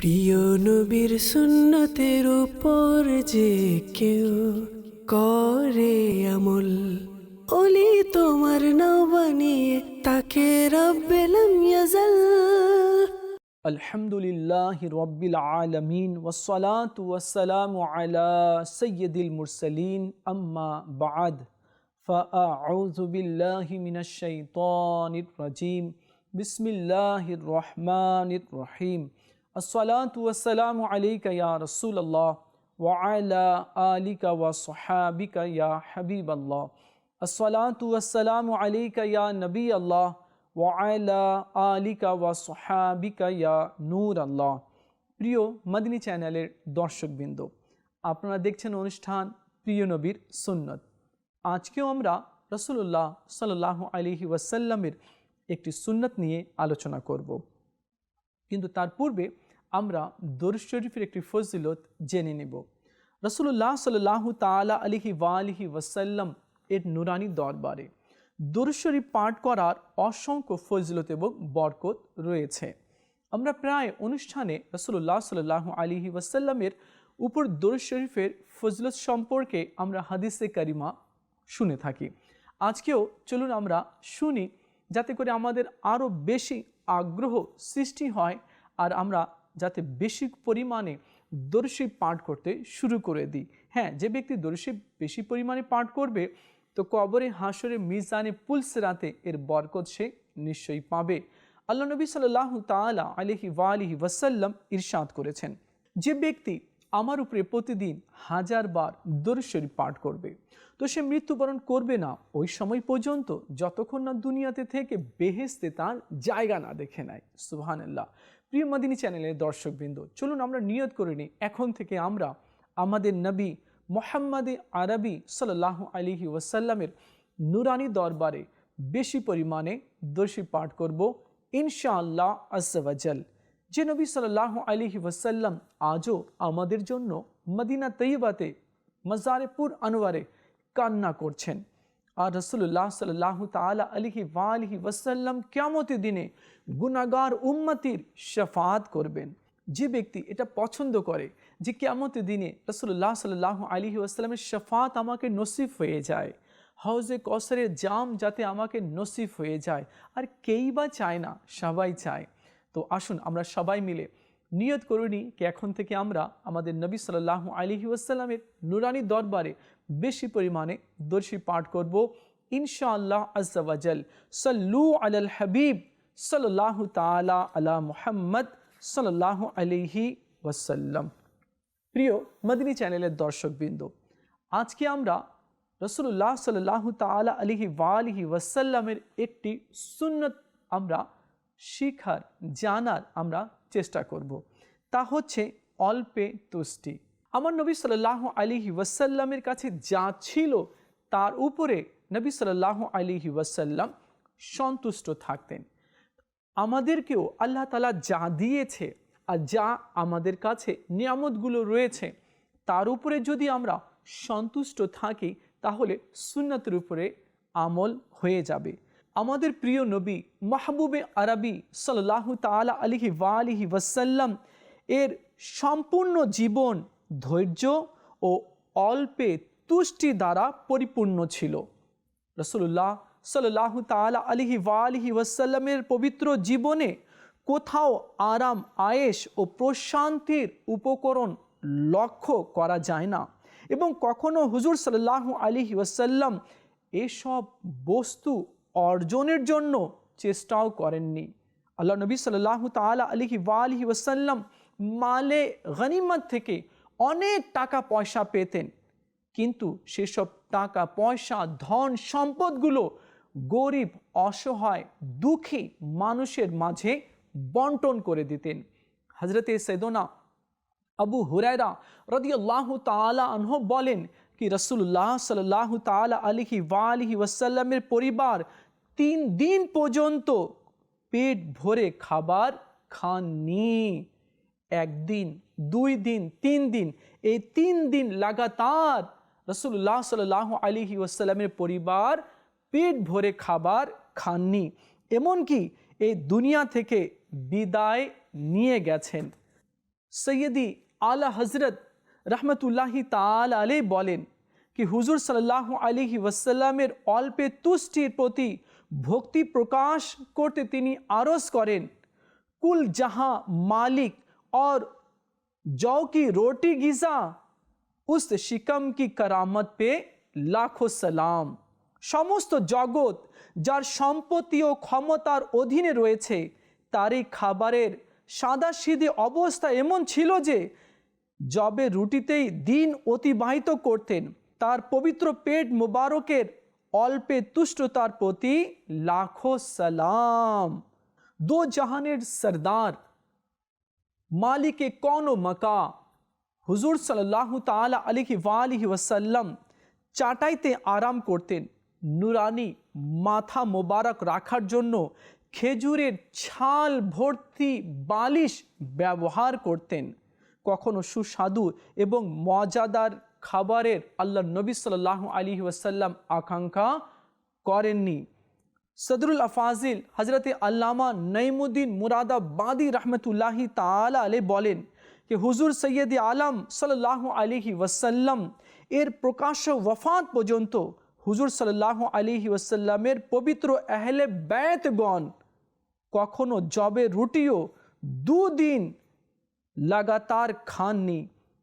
প্রিয় নবীর সুন্নতের উপর যে কেউ করে আমল ওলি তোমার নাও বানিয়ে তাকে রব্বেলাম ইয়াজাল الحمد لله رب العالمين والصلاة والسلام على سيد المرسلين أما بعد فأعوذ بالله من الشيطان الرجيم بسم الله الرحمن الرحيم আসসালাম আলিকা ইয়া রসুল্লাহ ওয়ালা আলিকা ওয়া সোহাবিকা ইয়া হাবিব আল্লাহ আসসালাম আলিকা ইয়া নবী আল্লাহ ওয়ালা আলিকা ওয়া সোহাবিকা ইয়া নূর আল্লাহ প্রিয় মদিনী চ্যানেলের দর্শকবৃন্দ, আপনারা দেখছেন অনুষ্ঠান প্রিয় নবীর সুন্নত। আজকেও আমরা রসুল্লাহ সাল্লাহ আলিহি ওয়াসাল্লামের একটি সুন্নত নিয়ে আলোচনা করব। কিন্তু তার পূর্বে আমরা দরুদ শরীফের একটি ফজিলত জেনে নেব। রসুল্লাহ সাল্লাহ তালা আলিহি ওয়ালিহি ওয়াসাল্লাম এর নুরানি দরবারে দরুদ পাঠ করার অসংখ্য ফজিলত এবং বরকত রয়েছে। আমরা প্রায় অনুষ্ঠানে রসুল্লাহ সাল্লাহ আলিহি ওয়াসাল্লামের উপর দরুদ শরীফের ফজলত সম্পর্কে আমরা হাদিসে কারিমা শুনে থাকি। আজকেও চলুন আমরা শুনি, যাতে করে আমাদের আরও বেশি আগ্রহ সৃষ্টি হয় আর আমরা যাতে বেশি পরিমাণে দর্শী পাঠ করতে শুরু করে দিই। হ্যাঁ যে ব্যক্তি দর্শী বেশি পরিমাণে পাঠ করবে, তো কবরে হাসরে মিজানে পুলসরাতে এর বরকত সে নিশ্চয়ই পাবে। আল্লাহ নবী সাল্লাহ তালা আলহি ওয়ালিহি ওয়াসাল্লাম ইরশাদ করেছেন, যে ব্যক্তি আমার উপরে প্রতিদিন হাজার বার দরশ্বরী পাঠ করবে, তো সে মৃত্যুবরণ করবে না, ওই সময় পর্যন্ত যতক্ষণ না দুনিয়াতে থেকে বেহেস্তে তার জায়গা না দেখে নেয়। সুবহানাল্লাহ। প্রিয় মাদিনী চ্যানেলের দর্শকবৃন্দ, চলুন আমরা নিয়ত করে নিই। এখন থেকে আমরা আমাদের নবী মোহাম্মদে আরবি সাল্লাহ আলিহি ওয়াসাল্লামের নুরানি দরবারে বেশি পরিমাণে দর্শী পাঠ করব, ইনশাআল্লাহ আজ্জাল যে নবী সাল্লাহ আলিহি ওয়াসাল্লাম আজও আমাদের জন্য মদিনা তৈবাতে মজারেপুর আনোয়ারে কান্না করছেন। আর রসুল্লাহ সাল্লাহ তালা আলিহি ওয়ালিহি ওয়াসাল্লাম কেমতে দিনে গুনাগার উম্মতির শফাত করবেন। যে ব্যক্তি এটা পছন্দ করে, যে কেমতের দিনে রসুল্লাহ সাল্লাহ আলী আসসালামের শফাত আমাকে নসিফ হয়ে যায়। হাউজে কসরের জাম যাতে আমাকে নসিফ হয়ে যায়। আর কেই বা চায় না, সবাই চায়। তো আসুন আমরা সবাই মিলে নিয়ত করুনি কি এখন থেকে আমরা আমাদের নবী সাল্লাহ আলিহি আসসালামের নুরানি দরবারে বেশি পরিমাণে দর্শী পাঠ করব, ইনশাআল্লাহ আজাল সাল্লু আলাল হাবিব সাল্লাহ তালা আলা মুহাম্মদ সাল্লাহ আলিহি ওয়াসাল্লাম। প্রিয় মদিনী চ্যানেলের দর্শকবৃন্দ, আজকে আমরা রসুল্লাহ সাল্লাহ তালা আলিহি ওয়ালিহি ওয়াসাল্লামের একটি সুন্নত আমরা শিখার, জানার আমরা চেষ্টা করব। তা হচ্ছে অল্পে তুষ্টি। আমার নবী সাল্লাহ আলিহি ওয়াসাল্লামের কাছে যা ছিল, তার উপরে নবী সাল্লাহ আলিহি ওয়াসাল্লাম সন্তুষ্ট থাকতেন। আমাদেরকেও আল্লাহ তালা যা দিয়েছে আর যা আমাদের কাছে নিয়ামতগুলো রয়েছে, তার উপরে যদি আমরা সন্তুষ্ট থাকি, তাহলে সুন্নতের উপরে আমল হয়ে যাবে। আমাদের প্রিয় নবী মাহবুবে আরবি সাল্লাহ তালা আলিহি ওয়ালিহি ওয়াসাল্লাম এর সম্পূর্ণ জীবন ধৈর্য ও অল্পে তুষ্টি দ্বারা পরিপূর্ণ ছিল। রসুল্লাহ সাল্লাহ তালা আলিহি ওয়ালিহি ওয়াসাল্লামের পবিত্র জীবনে কোথাও আরাম আয়েস ও প্রশান্তির উপকরণ লক্ষ্য করা যায় না এবং কখনো হুজুর সাল্লাহ আলিহি ওয়াসাল্লাম এসব বস্তু অর্জনের জন্য চেষ্টাও করেননি। আল্লাহ নবী সাল্লাহ তালা আলিহি ওয়ালিহি ওয়াসাল্লাম মালে গনিমত থেকে অনেক টাকা পয়সা পেতেন, কিন্তু সেসব টাকা, পয়সা, ধন, সম্পদগুলো গরিব, অসহায়, দুঃখী মানুষের মাঝে বন্টন করে দিতেন। হজরতে সৈদনা আবু হুরায়রা রদিয়াল্লাহ তালা আনহ বলেন কি রসুল্লাহ সাল্লাহ তালা আলিহি ওয়ালিহি ওয়াসাল্লামের পরিবার তিন দিন পর্যন্ত পেট ভরে খাবার খাননি। একদিন দুই দিন, তিন দিন, এই তিন দিন লাগাতার রসুল্লাহ সাল্লাহ আলিহি ওয়াসাল্লামের পরিবার পেট ভরে খাবার খাননি। এমনকি এই দুনিয়া থেকে বিদায় নিয়ে গেছেন। সৈয়দি আলা হজরত রহমতুল্লাহি তাল আলে বলেন কি, হুজুর সাল্লাহ আলিহি ওয়াসাল্লামের অল্পে তুষ্টির প্রতি ভক্তি প্রকাশ করতে তিনি আরজ করেন, কুল জাহাঁ মালিক और जौ की रोटी गिजा উস শিকম কি কারামত পে লাখো সালাম সমস্ত জগৎ যার সম্পত্তি ও ক্ষমতার অধীনে রয়েছে তার এই খাবারের সাদা সিধে অবস্থা এমন ছিল যে জবে রুটিতেই দিন অতিবাহিত করতেন তার পবিত্র পেট মোবারকের অল্পে তুষ্টতার প্রতি লাখো সালাম দো জাহানের সরদার মালিকে কৌন মকা। হুজুর সাল্লাহ তালা আলিহি ওয়ালিহি ওয়াসাল্লাম চাটাইতে আরাম করতেন। নুরানি মাথা মোবারক রাখার জন্য খেজুরের ছাল ভর্তি বালিশ ব্যবহার করতেন। কখনো সুস্বাদু এবং মজাদার খাবারের আল্লাহ নবী সাল্লাহ আলী ওয়াসাল্লাম আকাঙ্ক্ষা করেননি। সদরুল আফাজিল হজরত আল্লামা নঈমুদ্দিন মুরাদাবাদি রহমতুল্লাহি তালা আলে বলেন যে হুজুর সৈয়দ আলম সাল্লাহ আলিহি ওয়াসাল্লাম এর প্রকাশ্য ওয়ফাত পর্যন্ত হুজুর সাল্লাহ আলিহি ওয়াসাল্লামের পবিত্র আহলে ব্যতগণ কখনো জবে রুটিও দুদিন লাগাতার খাননি।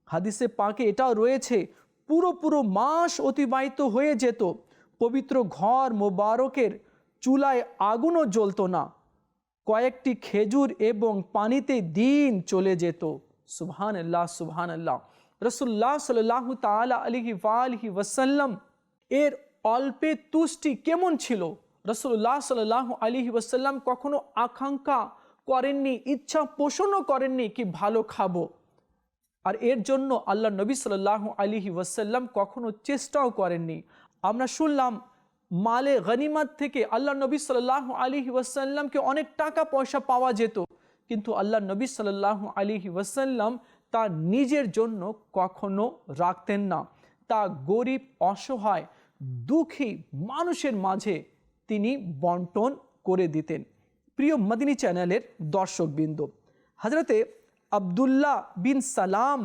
হাদিসে পাকে এটাও রয়েছে, পুরো পুরো মাস অতিবাহিত হয়ে যেত। পবিত্র ঘর মোবারকের চুলায় আগুনও জ্বলতো না। কয়েকটি খেজুর এবং পানিতে দিন চলে যেত। সুবহান আল্লাহ সুবহান আল্লাহ রসুল্লাহ সাল্লাহ তালা আলিহি ওয়ালিহি ওয়াসাল্লাম এর অল্পে তুষ্টি কেমন ছিল? রসুল্লাহ সাল্লাহ আলিহি ওয়াসাল্লাম কখনো আকাঙ্ক্ষা করেননি, ইচ্ছা পোষণও করেননি কি ভালো খাব? আর এর জন্য আল্লাহ নবী সাল্লাহ আলিহি ওয়াসাল্লাম কখনো চেষ্টাও করেননি। আমরা শুনলাম মালে গনিমাত থেকে আল্লাহ নবী সাল্লাহ আলিহি ওয়াসাল্লামকে অনেক টাকা পয়সা পাওয়া যেত, কিন্তু আল্লাহ নবী সাল্লাহ আলিহি ওয়াসাল্লাম তা নিজের জন্য কখনো রাখতেন না। তা গরিব, অসহায়, দুঃখী মানুষের মাঝে তিনি বন্টন করে দিতেন। প্রিয় মদিনী চ্যানেলের দর্শকবৃন্দ হজরতে আবদুল্লাহ বিন সালাম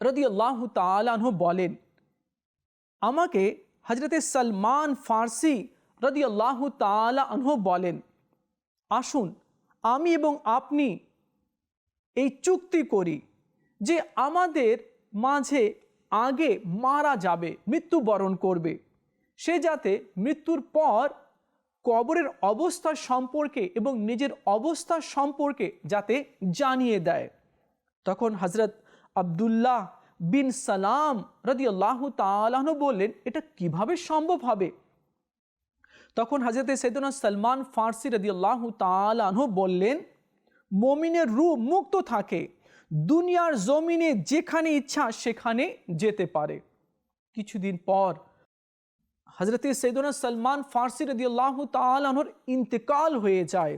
রদিয়াল্লাহ তালাহ বলেন, আমাকে হজরতে সলমান ফার্সি রদিয়াল্লাহ তালাহ বলেন, আসুন, আমি এবং আপনি এই চুক্তি করি যে আমাদের মাঝে আগে মারা যাবে, মৃত্যুবরণ করবে। সে যাতে মৃত্যুর পর কবরের অবস্থা সম্পর্কে এবং নিজের অবস্থা সম্পর্কে যাতে জানিয়ে দেয়। তখন হজরত আবদুল্লাহ বিন সালাম রদি আল্লাহ তালাহ বললেন, এটা কীভাবে সম্ভব হবে? তখন হজরত সৈদনা সলমান ফার্সি রদি আল্লাহ তালাহ বললেন, মমিনের রূপ মুক্ত থাকে। দুনিয়ার জমিনে যেখানে ইচ্ছা সেখানে যেতে পারে। কিছুদিন পর হজরত সৈদনা সলমান ফার্সি রদি আল্লাহ তালহর ইন্তেকাল হয়ে যায়।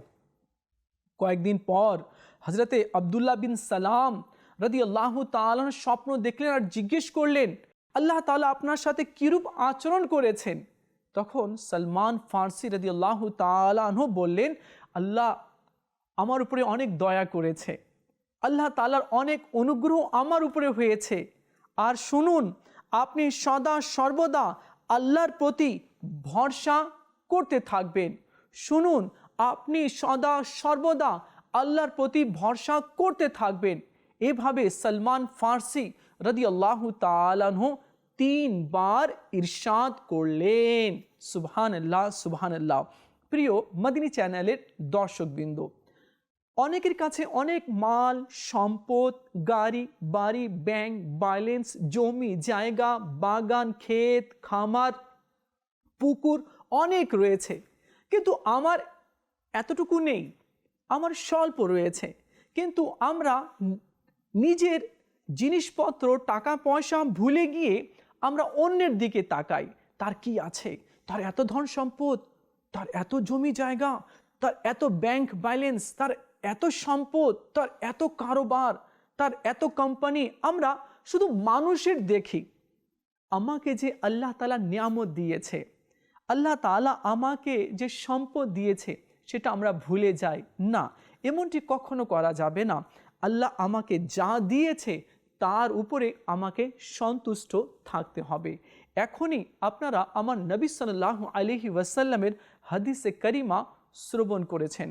কয়েকদিন পর হজরতে আবদুল্লাহ বিন সালাম রদি আল্লাহ তালন স্বপ্ন দেখলেন আর জিজ্ঞেস করলেন, আল্লাহ তালা আপনার সাথে কিরূপ আচরণ করেছেন? তখন সলমান ফার্সি রদি আল্লাহ তালাহ বললেন, আল্লাহ আমার উপরে অনেক দয়া করেছে। আল্লাহ তালার অনেক অনুগ্রহ আমার উপরে হয়েছে। আর শুনুন, আপনি সদা সর্বদা আল্লাহর প্রতি ভরসা করতে থাকবেন। শুনুন, আপনি সদা সর্বদা আল্লাহর প্রতি ভরসা করতে থাকবেন। এভাবে সলমান ফার্সি রদি আল্লাহ তালাহ তিনবার ইরশাদ করলেন। সুবহান আল্লাহ সুবহান আল্লাহ প্রিয় মদিনী চ্যানেলের দর্শকবৃন্দ, অনেকের কাছে অনেক মাল, সম্পদ, গাড়ি, বাড়ি, ব্যাংক, ব্যালেন্স, জমি, জায়গা, বাগান, ক্ষেত, খামার, পুকুর অনেক রয়েছে। কিন্তু আমার এতটুকু নেই, আমার স্বল্প রয়েছে। কিন্তু আমরা নিজের জিনিসপত্র, টাকা, পয়সা ভুলে গিয়ে আমরা অন্যের দিকে তাকাই। তার কি আছে? তার এত ধন সম্পদ, তার এত জমি জায়গা, তার এত ব্যাংক ব্যালেন্স তার এত সম্পদ, তার এত কারোবার, তার এত কোম্পানি আমরা শুধু মানুষের দেখি। আমাকে যে আল্লাহ তালা নিয়ামত দিয়েছে, আল্লাহ তালা আমাকে যে সম্পদ দিয়েছে, সেটা আমরা ভুলে যাই। না, এমনটি কখনো করা যাবে না। আল্লাহ আমাকে যা দিয়েছে, তার উপরে আমাকে সন্তুষ্ট থাকতে হবে। এখনই আপনারা আমার নবী সাল্লাহ আলহি ওয়াসাল্লামের হাদিসে করিমা শ্রবণ করেছেন।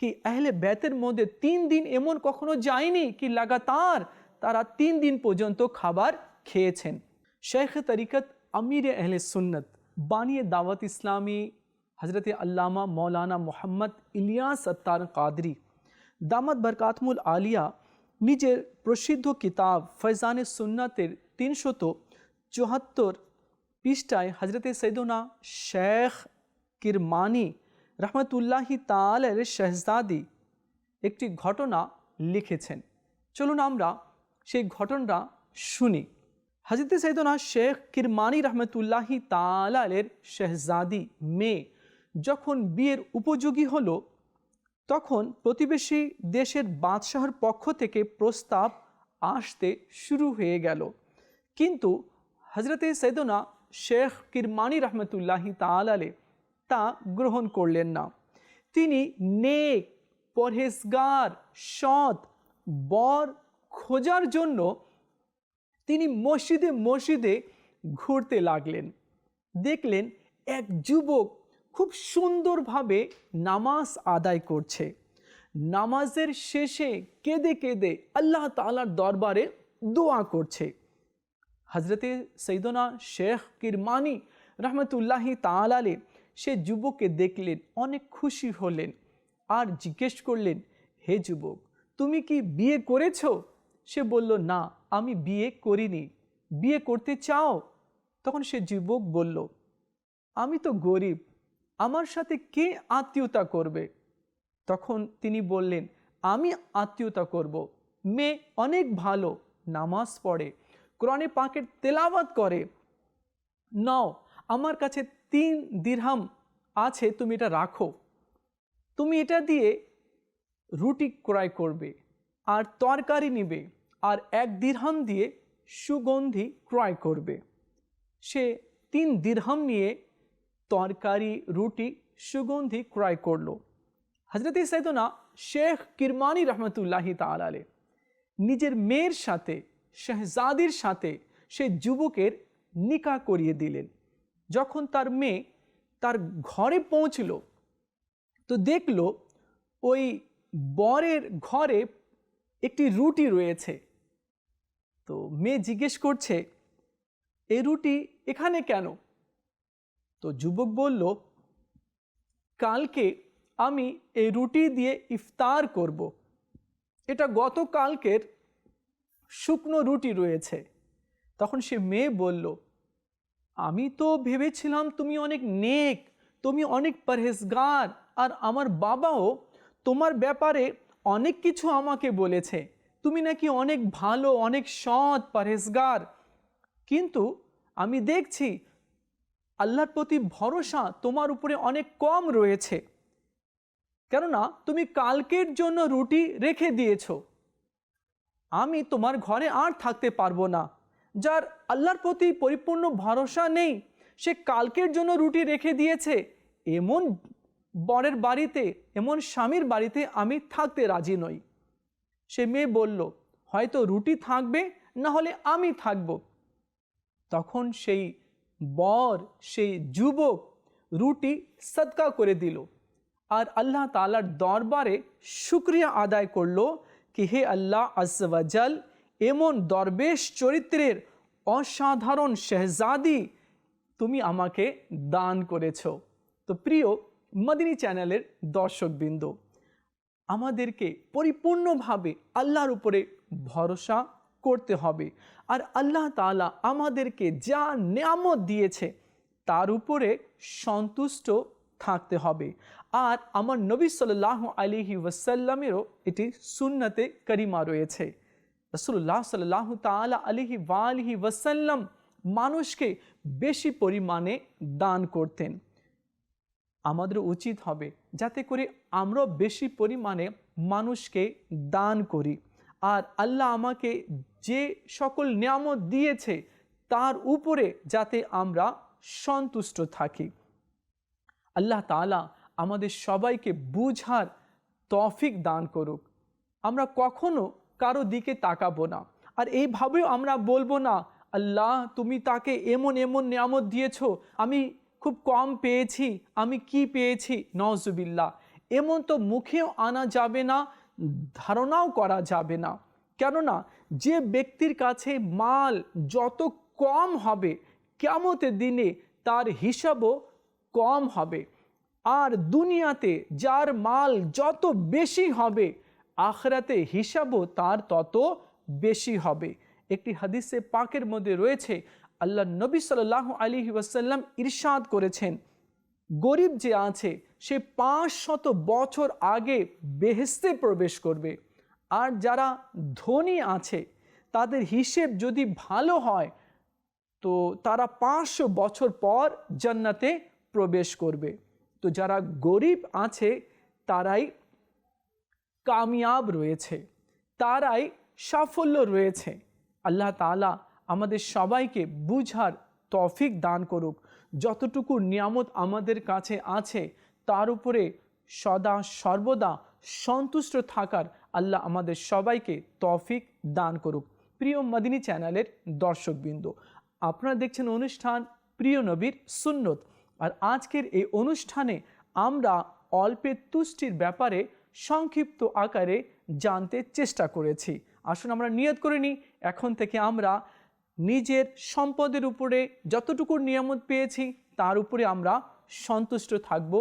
কি আহলে বেতের মধ্যে তিন দিন এমন কখনো যায়নি কি লাগাতার তারা তিন দিন পর্যন্ত খাবার খেয়েছেন? শেখ তরিকত আমির আহলে সুন্নত, বানিয়ে দাওয়াত ইসলামী হজরত আল্লামা মৌলানা মোহাম্মদ ইলিয়াস আত্তার কাদরি দামাত বরকাতমুল আলিয়া নিজের প্রসিদ্ধ কিতাব ফৈজানে সুন্নাতের তিনশত চুয়াত্তর পৃষ্ঠায় হজরতে সৈদনা শেখ কিরমানি রহমতুল্লাহি তালের শেহজাদি একটি ঘটনা লিখেছেন। চলুন আমরা সেই ঘটনাটা শুনি। হজরত সৈদনা শেখ কিরমানি রহমতুল্লাহি তালের শেহজাদি মেয়ে যখন বিয়ের উপযোগী হলো তখন প্রতিবেশী দেশের বাদশাহর পক্ষ থেকে প্রস্তাব আসতে শুরু হয়ে গেল। কিন্তু হজরতে সৈদনা শেখ কিরমানি রহমতুল্লাহি তালালে তা গ্রহণ করলেন না। তিনি নেক, পরহেজগার, সৎ, বর খোঁজার জন্য তিনি মসজিদে মসজিদে ঘুরতে লাগলেন। দেখলেন এক যুবক খুব সুন্দরভাবে নামাজ আদায় করছে। নামাজের শেষে কেঁদে কেঁদে আল্লাহ তালার দরবারে দোয়া করছে। হজরতে সৈদনা শেখ কিরমানি রহমতুল্লাহি তালালে সে যুবককে দেখলেন, অনেক খুশি হলেন আর জিজ্ঞেস করলেন, হে যুবক, তুমি কি বিয়ে করেছ? সে বলল, না, আমি বিয়ে করিনি। বিয়ে করতে চাও? তখন সে যুবক বলল, আমি তো গরিব আমার সাথে কে আত্মীয়তা করবে? তখন তিনি বললেন, আমি আত্মীয়তা করব। মেয়ে অনেক ভালো, নামাজ পড়ে, কোরআনে পাকের তেলাওয়াত করে। নাও, আমার কাছে তিন দিরহাম আছে, তুমি এটা রাখো। তুমি এটা দিয়ে রুটি ক্রয় করবে আর তরকারি নিবে আর এক দিরহাম দিয়ে সুগন্ধি ক্রয় করবে। সে তিন দিরহাম নিয়ে তরকারি, রুটি, সুগন্ধি ক্রয় করল। হজরত সৈদনা শেখ কিরমানি রহমতুল্লাহি তালালে নিজের মেয়ের সাথে, শেহজাদির সাথে সে যুবকের নিকা করিয়ে দিলেন। যখন তার মেয়ে তার ঘরে পৌঁছল, তো দেখল ওই বরের ঘরে একটি রুটি রয়েছে। তো মেয়ে জিজ্ঞেস করছে এই রুটি এখানে কেন? তো যুবক বলল, কালকে আমি এই রুটি দিয়ে ইফতার করব। এটা গতকালকের শুকনো রুটি রয়েছে। তখন সে মেয়ে বলল, আমি তো ভেবেছিলাম তুমি অনেক নেক, তুমি অনেক পরহেজগার, আর আমার বাবাও তোমার ব্যাপারে অনেক কিছু আমাকে বলেছে। তুমি নাকি অনেক ভালো, অনেক সৎ, পরহেজগার। কিন্তু আমি দেখছি আল্লাহর প্রতি ভরসা তোমার উপরে অনেক কম রয়েছে। কেননা তুমি কালকের জন্য রুটি রেখে দিয়েছ। আমি তোমার ঘরে আর থাকতে পারব না। যার আল্লাহর প্রতি পরিপূর্ণ ভরসা নেই, সে কালকের জন্য রুটি রেখে দিয়েছে। এমন বরের বাড়িতে, এমন স্বামীর বাড়িতে আমি থাকতে রাজি নই। সে মেয়ে বলল, হয়তো রুটি থাকবে, না হলে আমি থাকব। তখন সেই বর সেই যুবক রুটি সদকা করে দিল। আর আল্লাহ তালার দরবারে শুক্রিয়া আদায় করল কি হে আল্লাহ আজওয়াজাল এমন দরবেশ চরিত্রের অসাধারণ শেহজাদি তুমি আমাকে দান করেছ। তো প্রিয় মদিনী চ্যানেলের দর্শকবৃন্দ, আমাদেরকে পরিপূর্ণভাবে আল্লাহর উপরে ভরসা করতে হবে। আর আল্লাহ তালা আমাদেরকে যা নিয়ামত দিয়েছে, তার উপরে সন্তুষ্ট থাকতে হবে। আর আমার নবী সাল্লাহ আলিহি ওয়াসাল্লামেরও এটি সুন্নতে করিমা রয়েছে। রসুল্লাহ সাল্লাহ তালা আলিহি ওয়ালিহি ওয়াসাল্লাম মানুষকে বেশি পরিমাণে দান করতেন। আমাদের উচিত হবে যাতে করে আমরা বেশি পরিমাণে মানুষকে দান করি। আর আল্লাহ আমাকে যে সকল নিয়ামত দিয়েছে, তার উপরে যাতে আমরা সন্তুষ্ট থাকি। আল্লাহ তালা আমাদের সবাইকে বুঝার তফিক দান করুক। আমরা কখনো কারও দিকে তাকাবো না। আর এইভাবেও আমরা বলব না, আল্লাহ, তুমি তাকে এমন এমন নিয়ামত দিয়েছ, আমি খুব কম পেয়েছি, আমি কি পেয়েছি? নজবিল্লা এমন তো মুখেও আনা যাবে না, ধারণাও করা যাবে না। কেননা যে ব্যক্তির কাছে মাল যত কম হবে কেমতের দিনে তার হিসাবও কম হবে। আর দুনিয়াতে যার মাল যত বেশি হবে, আখরাতে হিসাবও তার তত বেশি হবে। একটি হাদিসে পাকের মধ্যে রয়েছে, আল্লাহ নবী সাল্লাহ আলী ওয়াসাল্লাম ইরশাদ করেছেন, গরিব যে আছে, সে পাঁচ শত বছর আগে বেহেস্তে প্রবেশ করবে। আর যারা ধনী আছে, তাদের হিসেব যদি ভালো হয়, তো তারা পাঁচশো বছর পর জান্নাতে প্রবেশ করবে। তো যারা গরিব আছে, তারাই কামিয়াব রয়েছে, তারাই সাফল্য রয়েছে। আল্লাহ তাআলা আমাদের সবাইকে বুঝার তফিক দান করুক। যতটুকু নিয়ামত আমাদের কাছে আছে, তার উপরে সদা সর্বদা সন্তুষ্ট থাকার আল্লাহ আমাদের সবাইকে তফিক দান করুক। প্রিয় মদিনী চ্যানেলের দর্শকবৃন্দ, আপনারা দেখছেন অনুষ্ঠান প্রিয় নবীর সুন্নত। আর আজকের এই অনুষ্ঠানে আমরা অল্পের তুষ্টির ব্যাপারে সংক্ষিপ্ত আকারে জানতে চেষ্টা করেছি। আসুন আমরা নিয়ত করে নিই, এখন থেকে আমরা নিজের সম্পদের উপরে যতটুকু নিয়ামত পেয়েছি, তার উপরে আমরা সন্তুষ্ট থাকব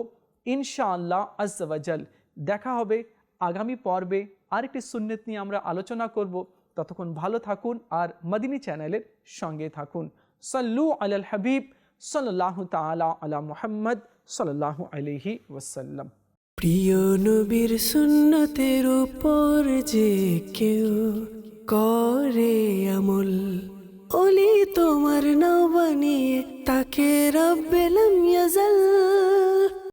ইনশাআল্লাহ আজ্জাওয়াজাল। দেখা হবে আগামী পর্বে আরেকটি সুন্নত নিয়ে আমরা আলোচনা করব। ততক্ষণ ভালো থাকুন আর মদিনী চ্যানেলের সঙ্গে থাকুন। সাল্লু আলাল হাবিব সাল্লাহ তালা আলা মুহাম্মদ সাল্লাহ আলহি ওয়াসাল্লাম। প্রিয় নবীর সুন্নতের উপর যে কেউ করে আমল ওলি তোমার নাও বানিয়ে তাকে রব্বেলাম ইয়াজাল।